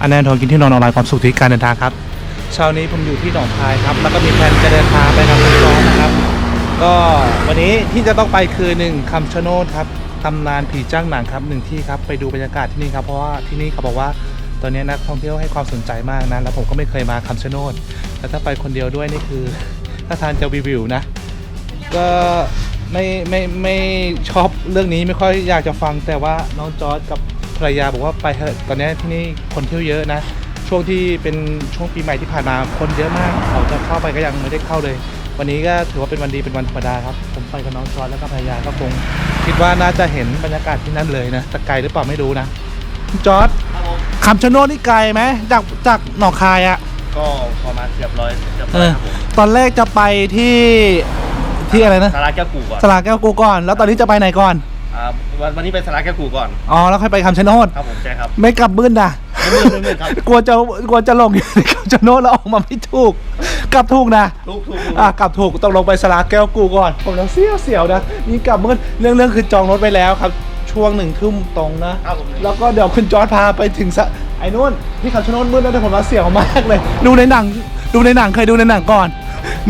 อันแน่นอนกินที่นอนออนไลน์ความสุขที่การเดินทางครับเช้านี้ผมอยู่ที่หนองคายครับ แล้วก็มีแผนจะเดินทางไปกับคุณร้อนนะครับ ก็วันนี้ที่จะต้องไปคือหนึ่งคำชะโนดครับตำนานผีจ้างหนังครับหนึ่งที่ครับไปดูบรรยากาศที่นี่ครับเพราะว่าที่นี่เขาบอกว่าตอนนี้นักท่องเที่ยวให้ความสนใจมากนะแล้วผมก็ไม่เคยมาคำชะโนดแล้วถ้าไปคนเดียวด้วยนี่คือถ้าทานจะวิวนะ ก็ไม่ไม่ไม่ชอบเรื่องนี้ไม่ค่อยอยากจะฟังแต่ว่าน้องจอร์ดกับ ภรรยาบอกว่าไปเถอะตอนนี้ที่นี่คนเที่ยวเยอะนะ ช่วงที่เป็นช่วงปีใหม่ที่ผ่านมาคนเยอะมากเขาจะเข้าไปก็ยังไม่ได้เข้าเลย วันนี้ก็ถือว่าเป็นวันดีเป็นวันธรรมดาครับ ผมไปกับน้องจอร์ดแล้วก็ภรรยาก็คงคิดว่าน่าจะเห็นบรรยากาศที่นั่นเลยนะแต่ไกลหรือเปล่าไม่รู้นะจอร์ดคำชะโนดนี่ไกลไหมจากจากหนองคายอะก็ประมาณเกือบร้อยเกือบเอร้อยอครับผมตอนแรกจะไปที่ที่อะไรนะสาราแก้วกู่ก่อนสลาแก้วกูก่อน แล้วตอนนี้จะไปไหนก่อน อ่าวันวันนี้ไปสาราแก้วกู่ก่อนอ๋อ แล้วค่อยไปคำชะโนด ครับผมใช่ครับไม่กลับบึ้นด่ะ ไม่มืดไม่มืดครับ กลัวจะกลัวจะลงอยู่ในคำชะโนดแล้วออกมาไม่ถูก กลับถูกนะทุกทุกทุกอะกลับถูกต้องลงไปสลาแก้วกูก่อน ผมแล้วเสียวเสียวนะนี่กลับบึ้นเรื่องเรื่องคือจองรถไปแล้วครับ ช่วงหนึ่งทุ่มตรงนะ ครับผมแล้วก็เดี๋ยวคุณจอร์ดพาไปถึงสะไอ้นู่นที่คำชะโนดมืดแล้วแต่ผมว่าเสียวมากเลย ดูในหนัง ดูในหนังเคยดูในหนังก่อน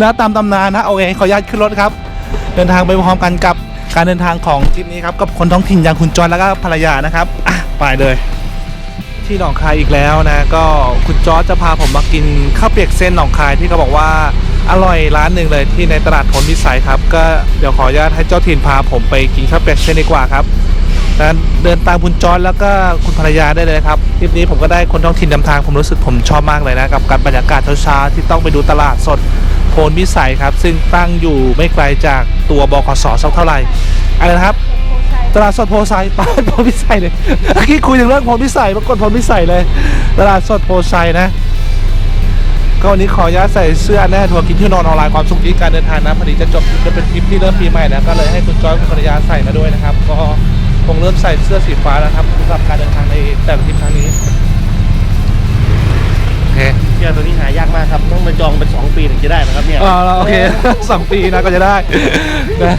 นะตามตำนานนะโอเคขออนุญาตขึ้นรถครับ เดินทางไปพร้อมกันกับ การเดินทางของทริปนี้ครับกับคนท้องถิ่นอย่างคุณจอร์แล้วก็ภรรยานะครับอะไปเลย ที่หนองคายอีกแล้วนะ ก็คุณจอร์จจะพาผมมากินข้าวเปียกเส้นหนองคายที่เขาบอกว่าอร่อยร้านหนึ่งเลยที่ในตลาดพลวิสัยครับ ก็เดี๋ยวขออนุญาตให้เจ้าถิ่นพาผมไปกินข้าวเปียกเส้นดีกว่าครับ นั้นเดินตามคุณจอร์จแล้วก็คุณภรรยาได้เลยครับทริปนี้ผมก็ได้คนท้องถิ่นนำทางผมรู้สึกผมชอบมากเลยนะกับการบรรยากาศเช้าๆที่ต้องไปดูตลาดสดโพนวิสัยครับ ซึ่งตั้งอยู่ไม่ไกลจากตัวบขสสักเท่าไหร่อะไรนะครับตลาดสดโพไซไปโพพิไซเลยเมื่อกี้คุยถึงเรื่องโพพิไซปรากฏโพพิไซเลย ตลาดสดโพไซนะก็วันนี้ขออนุญาตใส่เสื้อแน่ทัวร์กินที่นอนออนไลน์ความสุขที่การเดินทางนะพอดีจะจบจะเป็นทริปที่เริ่มปีใหม่นะก็เลยให้คุณจอยคุณภรรยาใส่มาด้วยนะครับ ก็ คงเริ่มใส่เสื้อสีฟ้าแล้วครับสำหรับการเดินทางในแต่ละทริปครั้งนี้โอเคเสื้อตัวนี้หายากมากครับต้องมาจองเป็น 2 ปีถึงจะได้นะครับเนี่ยอ่าโอเค สองปีนะก็จะได้นะ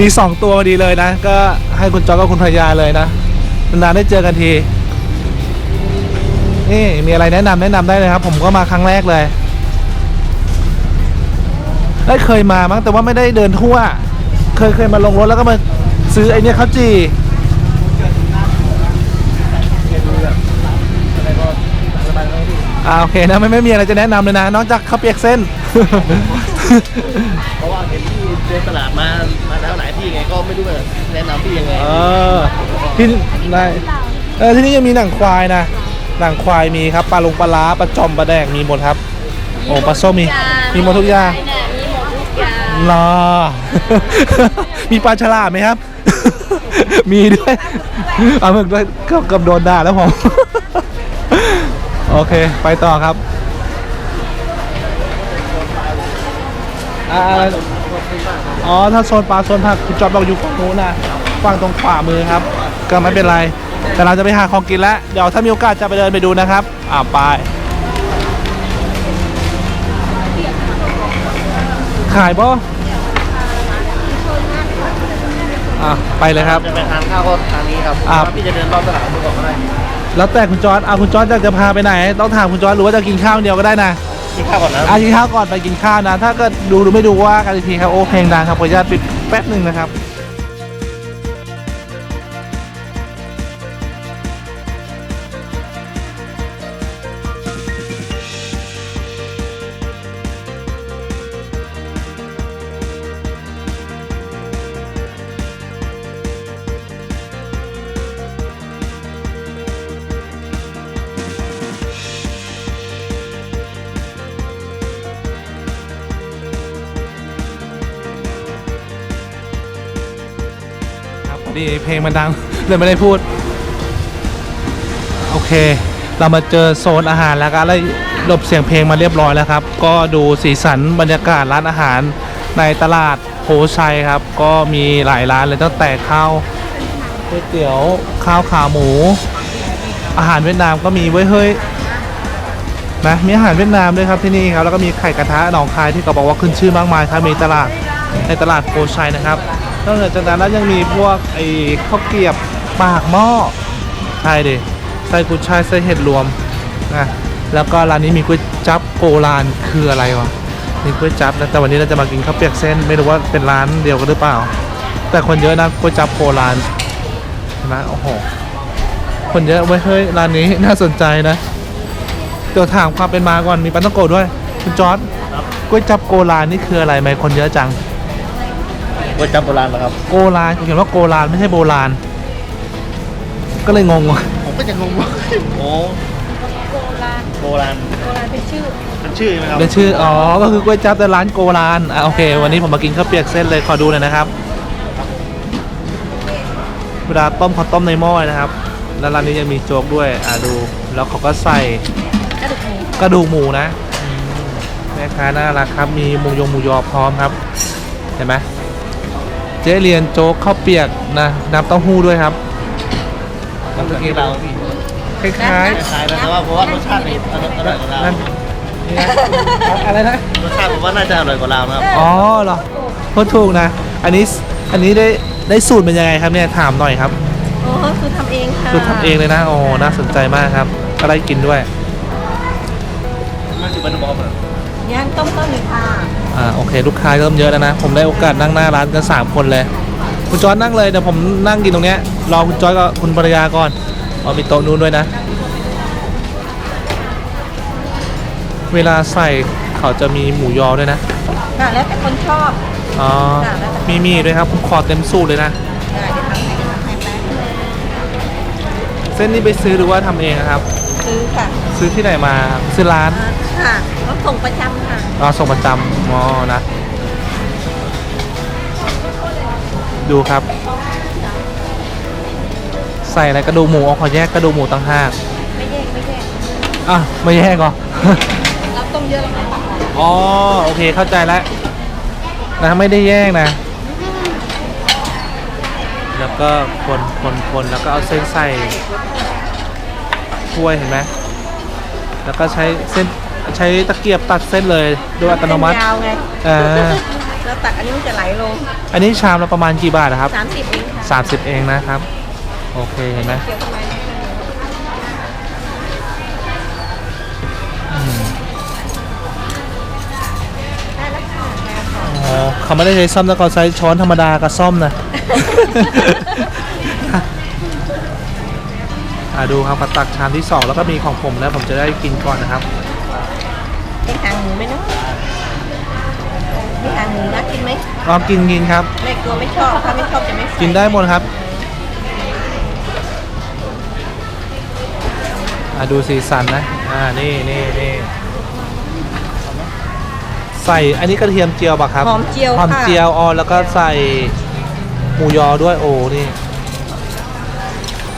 มีสองตัวพอดีเลยนะ ก็ให้คุณจอยกับคุณภรรยาเลยนะนานๆได้เจอกันทีนี่มีอะไรแนะนำแนะนำได้เลยครับ ผมก็มาครั้งแรกเลย ได้เคยมามั้งแต่ว่าไม่ได้เดินทั่ว เคยเคยมาลงรถแล้วก็มา ซื้อไอ้เนี่ยข้าวจี่อ่าโอเคนะไม่ไม่มีอะไรจะแนะนำเลยนะ นอกจากข้าวเปียกเส้น เพราะว่าเห็นที่เดินตลาดมา มาแล้วหลายที่ไงก็ไม่รู้ว่าแนะนำที่ยังไงเออที่ในเออที่นี่ยังมีหนังควายนะหนังควายมีครับปลาลงปลาล้าปลาจอมปลาแดงมีหมดครับ โอ้ปลาส้มมีมีหมดทุกอย่างเนี่ยมีหมดทุกอย่างรอมีปลาฉลามไหมครับ มีด้วยเอาหมึกด้วยเกือบเกือบโดนด่าแล้วผม โอเค ไปต่อครับอ่าอ๋อ ถ้าโซนปลาโซนผักคุณจอดบอกอยู่ฝั่งนู้นนะฝั่งตรงขวามือครับ ก็ไม่เป็นไร แต่เราจะไปหาของกินแล้ว เดี๋ยวถ้ามีโอกาสจะไปเดินไปดูนะครับ อ่าไปขายบ่ อะไปเลยครับ จะไปทานข้าวก็ทางนี้ครับอ่าพี่จะเดินรอบตลาดดูก่อนก็ได้แล้วแต่คุณจอร์ดเอาคุณจอร์ดอยากจะพาไปไหน ต้องถามคุณจอร์ดหรือว่าจะกินข้าวเดียวก็ได้นะกินข้าวก่อนนะอากินข้าวก่อนไปกินข้าวนะ ถ้าเกิดดูหรือไม่ดูว่ากันอีกทีครับโอ้เพลงดังครับขออนุญาตปิดแป๊บหนึ่งนะครับ ดีเพลงมันดังเลยไม่ได้พูด โอเค เรามาเจอโซนอาหารแล้วก็เลยหลบเสียงเพลงมาเรียบร้อยแล้วครับ ก็ดูสีสันบรรยากาศร้านอาหารในตลาดโพชัยครับ ก็มีหลายร้านเลยตั้งแต่ข้าวก๋วยเตี๋ยวข้าวขาหมู อาหารเวียดนามก็มีไว้ยเฮ้ยนะมีอาหารเวียดนามด้วยครับที่นี่ครับแล้วก็มีไข่กระทะหนองคายที่เขาบอกว่าขึ้นชื่อมากมายครับมีตลาดในตลาดโพชัยนะครับ นอกจากนั้นแล้วยังมีพวกไอ้ข้าวเกรียบปากหม้อใช่ดิไส้กุยช่ายไส้เห็ดรวมนะแล้วก็ร้านนี้มีก๋วยจั๊บโกลานคืออะไรวะมีก๋วยจั๊บนะแต่วันนี้เราจะมากินข้าวเปียกเส้น ไม่รู้ว่าเป็นร้านเดียวกันหรือเปล่า แต่คนเยอะนะก๋วยจั๊บโกลานเห็นไหมโอ้โหคนเยอะเว้ยเฮ้ยร้านนี้น่าสนใจนะเดี๋ยวถามความเป็นมาก่อนมีปันตะโกะด้วยคุณจอร์ดครับก๋วยจั๊บโกลานนี่คืออะไรไหมคนเยอะจัง ก๋วยจั๊บโบราณเหรอครับ โกลานเขาเขียนว่าโกลานไม่ใช่โบราณ ก็เลยงงว่าผมก็จะงงว่าโอ้โบราณโบราณโบราณเป็นชื่อเป็นชื่อไหมครับเป็นชื่ออ๋อก็คือก๋วยจั๊บแต่ร้านโกลานอะโอเค วันนี้ผมมากินข้าวเปียกเส้นเลยขอดูหน่อยนะครับเวลาต้มเขาต้มในหม้อนะครับ แล้วร้านนี้ยังมีโจ๊กด้วยอะดูแล้วเขาก็ใส่กระดูกหมูกระดูกหมูนะอืมแม่ค้าน่ารักครับมีหมูยงหมูยอพร้อมครับ เห็นไหม เจ๊เรียนโจ๊กข้าวเปียกนะน้ำเต้าหู้ด้วยครับมันจะกินเราคล้ายคล้ายๆนะแต่ว่าเพราะว่ารสชาตินี่อร่อยอร่อยกว่าเราๆนั่นนี่นะอะไรนะ รสชาติผมว่าน่าจะอร่อยกว่าเรานะครับอ๋อเหรอพูดถูกนะ อันนี้อันนี้ได้ได้สูตรเป็นยังไงครับเนี่ยถามหน่อยครับโอ้คือทำเองค่ะคือทำเองเลยนะโอ้น่าสนใจมากครับก็ได้กินด้วย มันคือมันบอมเหรอ ย่างต้มต้มหนึ่งค่ะอ่าโอเค ลูกค้าเริ่มเยอะแล้วนะ ผมได้โอกาสนั่งหน้าร้านกันสามคนเลย คุณจอยนั่งเลยเดี๋ยวผมนั่งกินตรงเนี้ยรอคุณจอยกับคุณภรรยาก่อนอ๋อมีโต๊ะนู้นด้วยนะ เวลาใส่เขาจะมีหมูยอด้วยนะค่ะแล้วแต่คนชอบอ๋อมีมีด้วยครับผมขอเต็มสูตรเลยนะได้เดี๋ยวทำให้เดี๋ยวทำให้แป๊บนึงเส้นนี้ไปซื้อหรือว่าทำเองอะครับ ซื้อค่ะซื้อที่ไหนมาครับซื้อร้านอ่าค่ะก็ส่งประจำค่ะ อ๋อส่งประจำอ๋อนะ ดูครับ ใส่อะไรกระดูกหมูเอาขอแยกกระดูกหมูต่างหากไม่แยกไม่แยกอะไม่แยกเหรอ เราต้มเยอะเราก็ตักออกอ๋อโอเคเข้าใจแล้วนะไม่ได้แยกนะ แล้วก็คนคนคนแล้วก็เอาเส้นใส่ ถ้วยเห็นไหมแล้วก็ใช้เส้นใช้ตะเกียบตัดเส้นเลยโดยอัตโนมัติเส้ยาวไงอ่าแล้วตักอันนี้มันจะไหลลง อันนี้ชามละประมาณกี่บาทนะครับสามสิบเองค่ะ30เองนะครับ โอเคเห็นไหมเกี่ยวกับอะไรนะอืมได้แล้วค่ะได้ค่ะอ๋อเขาไม่ได้ใช้ซ่อมแล้วเขาใช้ช้อนธรรมดากับซ่อมนะ อะดูครับมาตักชามที่สองแล้วก็มีของผมแล้วผมจะได้กินก่อนนะครับ เป็นหางหมูไหมเนาะมีหางหมูนะกินไหมลองกินกินครับ แม่กลัวไม่ชอบถ้าไม่ชอบจะไม่ใส่กินได้หมดครับอะดูสีสันนะอ่านี่นี่นี่ใส่อันนี้กระเทียมเจียวปะครับหอมเจียวหอมค่ะเจียวอ๋อแล้วก็ใส่หมูยอด้วยโอ้นี่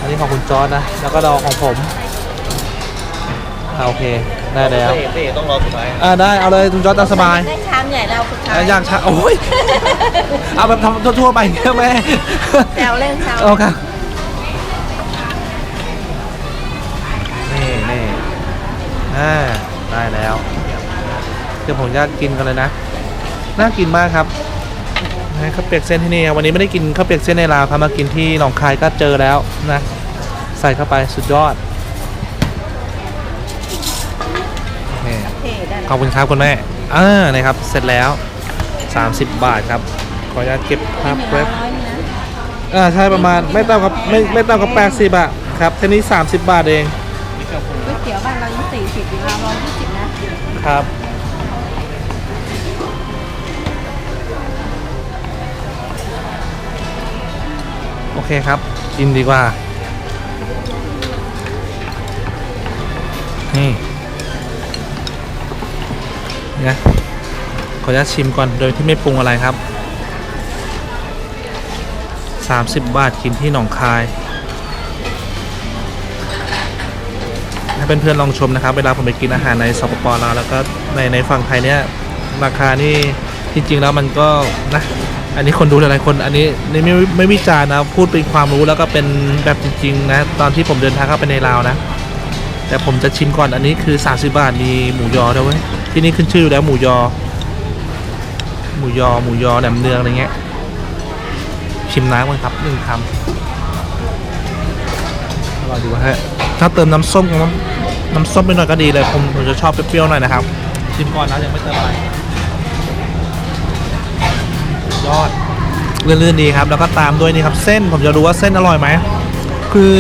อันนี้ของคุณจอร์ดนะ แล้วก็ดองของผมอ่าโอเค ได้แล้วเต้เต้ต้องรอสุดท้ายอ่าได้ เอาเลยคุณจอร์ดตามสบายได้ชามใหญ่แล้วสุดท้ายอะอยากชาโอ้ย เอาแบบทำทั่วๆไปเงี้ยแม่ แซวเล่นแซวเอาครับนี่นี่อ่าได้แล้วเดี๋ยวผมจะกินกันเลยนะ น่ากินมากครับนะข้าวเปียกเส้นที่นี่ครับวันนี้ไม่ได้กินข้าวเปียกเส้นในลาวครับมากินที่หนองคายก็เจอแล้วนะ ใส่เข้าไปสุดยอดโอเคโอเคได้ขอบคุณครับคุณแม่อ่านะครับเสร็จแล้ว 30 บาทครับ ขออนุญาตเก็บภาพมีไว้ร้อยนึงนะอ่าใช่ประมาณไม่ต่ำกับไม่ไม่ต่ำกับ80บาทครับแค่นี้ 30 บาทเองก๋วยเตี๋ยวบ้านเรายี่สี่สิบอยู่เราร้อยยี่สิบนะ ครับโอเคครับกินดีกว่า นี่นะขออนุญาตชิมก่อนโดยที่ไม่ปรุงอะไรครับ 30 บาทกินที่หนองคายให้เพื่อนๆลองชมนะครับ เวลาผมไปกินอาหารในสปปลาวแล้วก็ในในฝั่งไทยเนี่ยราคานี่ที่จริงแล้วมันก็นะอันนี้คนดูหลายๆคนอันนี้นี่ไม่ไม่วิจารณ์นะพูดเป็นความรู้แล้วก็เป็นแบบจริงๆนะตอนที่ผมเดินทางเข้าไปในลาวนะ แต่ผมจะชิมก่อนอันนี้คือ 30 บาทมีหมูยอด้วยที่นี่ขึ้นชื่ออยู่แล้วหมูยอ หมูยอหมูยอแหนมเนืองอะไรเงี้ยชิมน้ำกันครับหนึ่งคำอร่อยดีวะฮะถ้าเติมน้ำส้มกับน้ำน้ำส้มไปหน่อยก็ดีเลยผมผมจะชอบเปรี้ยวๆหน่อยนะครับชิมก่อนนะยังไม่เติมอะไรยอดลื่นๆดีครับ แล้วก็ตามด้วยนี่ครับ เส้นผมจะรู้ว่าเส้นอร่อยไหม คือ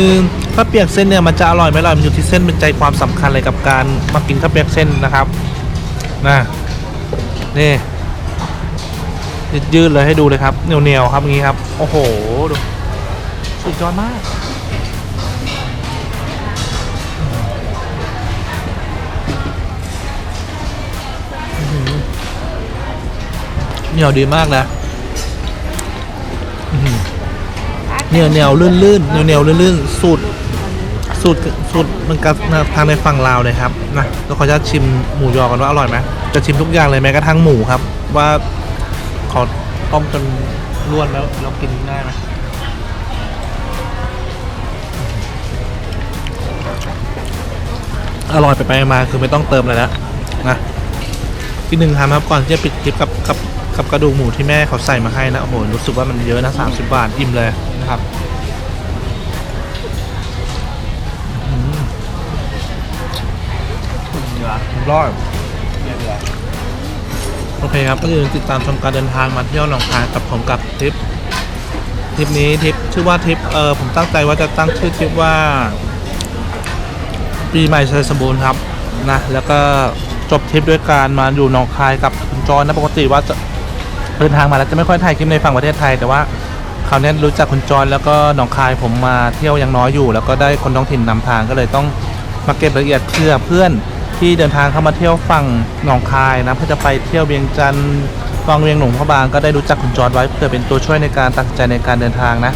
ข้าวเปียกเส้นเนี่ยมันจะอร่อยไม่อร่อยมันอยู่ที่เส้นเป็นใจความสำคัญเลยกับการมากินข้าวเปียกเส้นนะครับนะนี่ยืดเลยให้ดูเลยครับเหนียวๆครับอย่างนี้ครับ โอ้โหดูสุดยอดมากเหนียวดีมากนะ เหนียวเหนียวลื่นลื่นเหนียวเหนียวลื่นลื่นสูตรสูตรสูตรมันกับทางในฝั่งลาวเลยครับนะแล้วขออนุญาตชิมหมูยอกันว่าอร่อยไหมจะชิมทุกอย่างเลยแม้กระทั่งหมูครับ ว่าขอต้มจนร่วนแล้วเรากินง่ายไหมอร่อยไปไปมาคือไม่ต้องเติมอะไรแล้วนะที่หนึ่งทำครับก่อนที่จะปิดคลิปกับกับกับกระดูกหมูที่แม่เขาใส่มาให้นะโอ้โหรู้สึกว่ามันเยอะนะ30บาทอิ่มเลย ครับรอดโอเคครับก็อย่าลืมติดตามชมการเดินทางมาเที่ยวหนองคายกับผมกับทริปทริปนี้ทริปชื่อว่าทริปเออผมตั้งใจว่าจะตั้งชื่อทริปว่า ปีใหม่ชัยสมบูรณ์ครับนะแล้วก็จบทริปด้วยการมาอยู่หนองคายกับคุณจอยนะปกติว่าจะเดินทางมาแล้วจะไม่ค่อยถ่ายคลิปในฝั่งประเทศไทยแต่ว่า คราวนี้รู้จักคุณจอยแล้วก็หนองคายผมมาเที่ยวยังน้อยอยู่ แล้วก็ได้คนท้องถิ่นนำทางก็เลยต้องมาเก็บรายละเอียดเพื่อเพื่อนที่เดินทางเข้ามาเที่ยวฝั่งหนองคายนะเพื่อจะไปเที่ยวเวียงจันทร์วังเวียงหลวงพระบางก็ได้รู้จักคุณจอยไว้เพื่อเป็นตัวช่วยในการตัดสินใจในการเดินทางนะ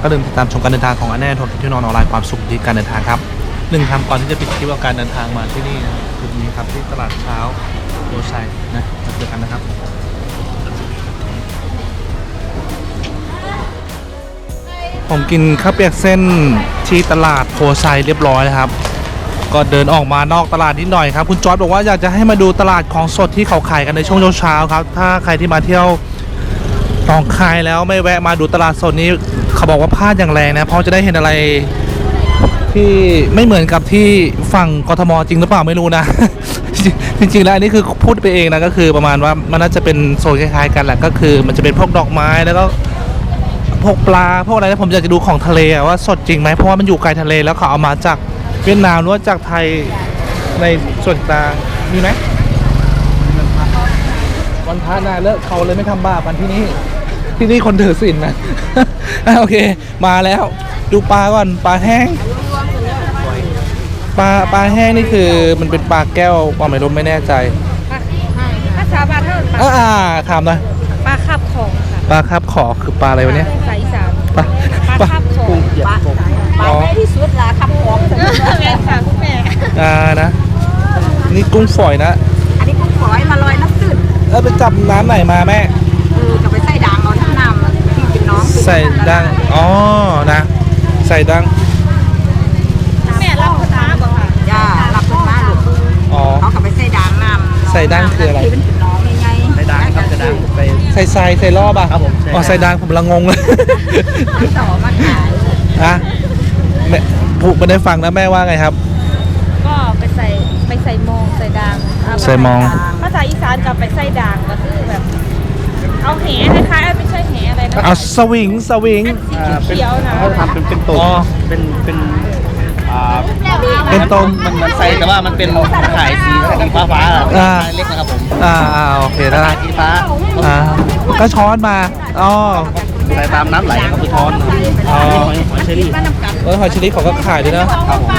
ก็ลืมติดตามชมการเดินทางของอันแน่ทนที่นอนออนไลน์ความสุขที่การเดินทางครับหนึ่งทำก่อนที่จะปิดคลิปว่าการเดินทางมาที่นี่นะจุดนี้ครับที่ตลาดเช้าโรชัยนะมาเจอกันนะครับ ผมกินข้าวเปียกเส้นที่ตลาดโพไซเรียบร้อยแล้วครับ ก็เดินออกมานอกตลาดนิดหน่อยครับ คุณจอร์ดบอกว่าอยากจะให้มาดูตลาดของสดที่เขาขายกันในช่วงเช้าๆครับ ถ้าใครที่มาเที่ยวหนองคายแล้วไม่แวะมาดูตลาดสดนี้เขาบอกว่าพลาดอย่างแรงนะเพราะจะได้เห็นอะไรที่ไม่เหมือนกับที่ฝั่งกทมจริงหรือเปล่าไม่รู้นะ จริงๆแล้วอันนี้คือพูดไปเองนะก็คือประมาณว่ามันน่าจะเป็นโซนคล้ายๆกันแหละก็คือ มันจะเป็นพวกดอกไม้แล้วก็ พวกปลาพวกอะไรนะผมอยากจะดูของทะเลอะว่าสดจริงไหมเพราะว่ามันอยู่ไกลทะเลแล้วเขาเอามาจากเวียดนามหรือว่าจากไทยในส่วนกลางมีไหมวันพระนาเลิกเขาเลยไม่ทำบาปกันที่นี่ที่นี่คนถือศีลนะอะโอเค มาแล้วดูปลาก่อนปลาแห้งปลาปลาแห้งนี่คือมันเป็นปลาแก้วปลาไม่รู้ไม่แน่ใจภาษาบ้านเท่าปลาอ่าอ่าถามหน่อยปลาคาบของค่ะ ปลาครับขอคือปลาอะไรวะเนี่ยสายอีสานปลาปลาปลาคาบของปลาปลาได้ที่สุดละคาบของแม่ค่ะคุณแม่อ่านะ นี่กุ้งฝอยนะ อันนี้กุ้งฝอยมาลอยน้ำตื้นเออไปจับน้ำไหนมาแม่เออจะไปใส่ด่างเอาน้ำน้ำที่เป็นน้องใส่ดังอ๋อนะ ใส่ดังแม่รับคนมาบ่ค่ะจ้ารับคนมาลูกอ๋อเขาก็ไปใส่ด่างน้ำใส่ด่างคืออะไร ใส่ใส่ทรายใส่รอบอะครับผมใส่ อ๋อใส่ดังผมละงงเลย ต่อมาขายฮะแม่ผูกไม่ได้ฟังนะแม่ว่าไงครับ ก็ไปใส่ไปใส่มองใส่ด่างเาใส่มองภาษาอีสานกับไปใส่ด่างก็คือแบบ เอาแหคล้ายๆไม่ใช่แหอะไรนะเอาสวิงสวิงอ่าเป็นเขียวๆนะเขาทำเป็นเป็นตุ่มอ๋อ เป็นเป็น อ่าเป็นตม มันเหมือนไซแต่ว่ามันเป็นขายสีสีฟ้าฟ้าๆอ่า เล็กนะครับผมอ่าอ่าโอเคได้ สีฟ้าอ่าก็ช้อนมาอ๋อใส่ตามน้ำไหลครับคือช้อนอ๋อหอยหอยเชอรี่เออหอยเชอรี่เขาก็ขายด้วยนะ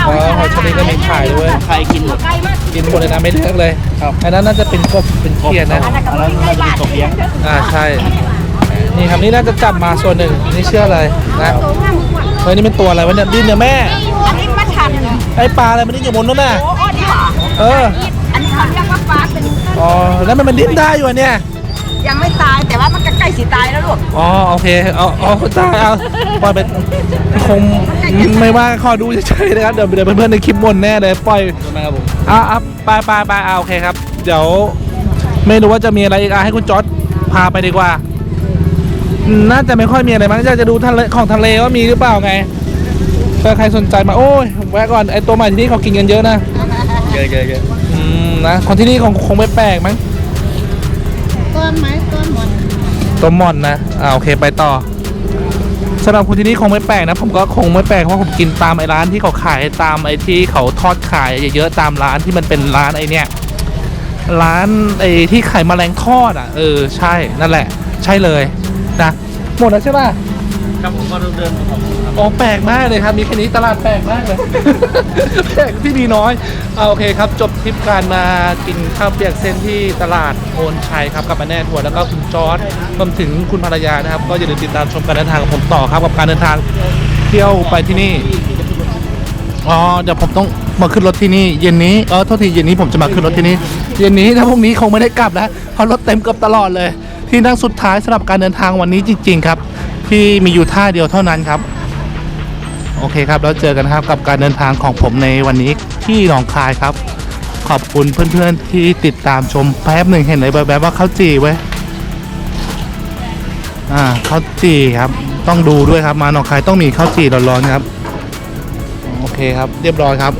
เออหอยเชอรี่ก็มีขายด้วยใครกินหมด กินหมดเลยนะไม่เลือกเลยครับ อันนั้นน่าจะเป็นกบเป็นเขียดนะ อันนั้นน่าจะเป็นตกเลี้ยงอ่าใช่ นี่ครับนี่น่าจะจับมาส่วนหนึ่งนี่เชื่อเลยนะเฮ้ยนี่เป็นตัวอะไรวะเนี่ยดิ้นเนี่ยแม่อันนี้มาทัน ไอปลาอะไรมันดิ้นอยู่บนนู้นน่ะ โอ้โอ้นี่หรอเออ อันนี้เขาเรียกว่าปลาเป็นอ๋อแล้วมันมันดิ้นได้อยู่อะเนี่ยยังไม่ตายแต่ว่ามันก็ใกล้สิตายแล้วลูกอ๋อโอเคเอาเอาได้เอาปล่อยไปคงไม่ว่าขอดูเฉยๆนะครับเดี๋ยวเดี๋ยวเพื่อนๆในคลิปบนแน่เลยปล่อยใช่ไหมครับผมอะอะไปไปไปอะโอเคครับ เดี๋ยว ไม่รู้ว่าจะมีอะไรอีกอะให้คุณจอร์ดพาไปดีกว่า น่าจะไม่ค่อยมีอะไรมั้งอยากจะดูทะเลของทะเลว่ามีหรือเปล่าไง ถ้าใครสนใจมาโอ้ยแวะก่อนไอตัวใหม่ที่นี่เขากินกันเยอะนะเยอะเยอะเยอะอืมนะคนที่นี่คงคงไม่แปลกมั้งก้อนไม้ก้อนหมดต้มหม่อนนะอ่าโอเคไปต่อสำหรับคนที่นี่คงไม่แปลกนะ ผมก็คงไม่แปลกเพราะผมกินตามไอ้ร้านที่เขาขายตามไอ้ที่เขาทอดขายเยอะๆตามร้านที่มันเป็นร้านไอ้เนี่ยร้านไอ้ที่ขายแมลงทอดอะเออใช่นั่นแหละ ใช่เลยนะหมดแล้วใช่ป่ะครับผมก็เดินๆของผมครับ โอ้แปลกมากเลยครับ มีแค่นี้ตลาดแปลกมากเลย แปลกที่มีน้อยเอาโอเคครับ จบทริปการมากินข้าวเปียกเส้นที่ตลาดโอนชัยครับกับมาแน่ทัวร์แล้วก็คุณจอร์ดรวมถึงคุณภรรยานะครับ ก็อย่าลืมติดตามชมการเดินทางของผมต่อครับกับการเดินทางเที่ยวไปที่นี่อ๋อเดี๋ยวผมต้องมาขึ้นรถที่นี่เย็นนี้เออโทษทีเย็นนี้ผมจะมาขึ้นรถที่นี่เย็นนี้ถ้าพรุ่งนี้คงไม่ได้กลับแล้วเพราะรถเต็มเกือบตลอดเลย ที่นั่งสุดท้ายสำหรับการเดินทางวันนี้จริง ๆ ครับ ที่มีอยู่ท่าเดียวเท่านั้นครับ โอเคครับ แล้วเจอกันครับกับการเดินทางของผมในวันนี้ที่หนองคายครับ ขอบคุณเพื่อนๆที่ติดตามชมแป๊บหนึ่งเห็นเลยแบบว่าข้าวจี่ไว้อ่าข้าวจี่ครับ ต้องดูด้วยครับมาหนองคายต้องมีข้าวจี่ร้อนๆครับ โอเคครับ เรียบร้อยครับ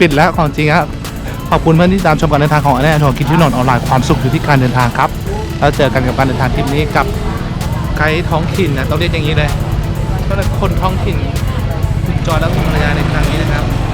ปิดแล้วของจริงครับขอบคุณเพื่อนที่ตามชมการเดินทางของอันแน่ทองกินที่นอนออนไลน์ความสุขอยู่ที่การเดินทางครับ แล้วเจอกันกับการเดินทางทริปนี้กับไกด์ท้องถิ่นนะต้องเรียกอย่างนี้เลยก็เลยคนท้องถิ่น จอยและคุณภรรยาในครั้งนี้นะครับ